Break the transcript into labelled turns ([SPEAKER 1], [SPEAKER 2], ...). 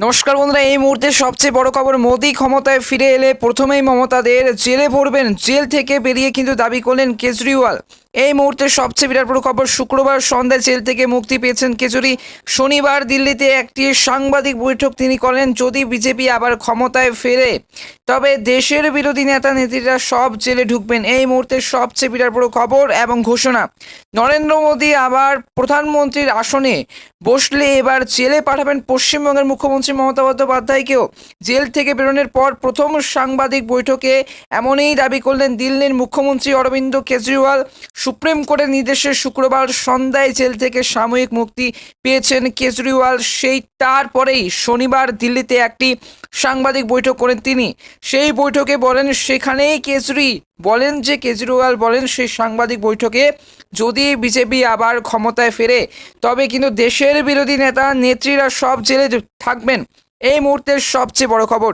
[SPEAKER 1] নমস্কার বন্ধুরা, এই মুহূর্তে সবচেয়ে বড় খবর, মোদি ক্ষমতায় ফিরে এলে প্রথমেই মমতাদের জেলে ভরবেন। জেল থেকে বেরিয়ে কিন্তু দাবি করলেন কেজরিওয়াল। এই মুহূর্তে সবচেয়ে বিরাট বড় খবর, শুক্রবার সন্ধ্যায় জেল থেকে মুক্তি পেয়েছেন কেজরি। শনিবার দিল্লিতে একটি সাংবাদিক বৈঠক তিনি করেন যদি বিজেপি আবার ক্ষমতায় ফেরে। তবে দেশের বিরোধী নেতা নেত্রীরা সব জেলে ঢুকবেন। এই মুহূর্তে সবচেয়ে বিরাট বড় খবর এবং ঘোষণা, নরেন্দ্র মোদী আবার প্রধানমন্ত্রীর আসনে বসলে এবার জেলে পাঠাবেন পশ্চিমবঙ্গের মুখ্যমন্ত্রী মমতা বন্দ্যোপাধ্যায়কেও জেল থেকে বেরোনোর পর প্রথম সাংবাদিক বৈঠকে এমনই দাবি করলেন দিল্লির মুখ্যমন্ত্রী অরবিন্দ কেজরিওয়াল। সুপ্রিম কোর্টের নির্দেশে শুক্রবার সন্ধ্যায় জেল থেকে সাময়িক মুক্তি পেয়েছেন কেজরিওয়াল। সেই তারপরেই শনিবার দিল্লিতে একটি সাংবাদিক বৈঠক করেন তিনি। সেই বৈঠকে বলেন, সেখানেই কেজরি বলেন যে কেজরিওয়াল বলেন সেই সাংবাদিক বৈঠকে যদি বিজেপি আবার ক্ষমতায় ফেরে, তবে কিন্তু দেশের বিরোধী নেতা, নেত্রীরা সব জেলে থাকবেন। এই মুহূর্তের সবচেয়ে বড় খবর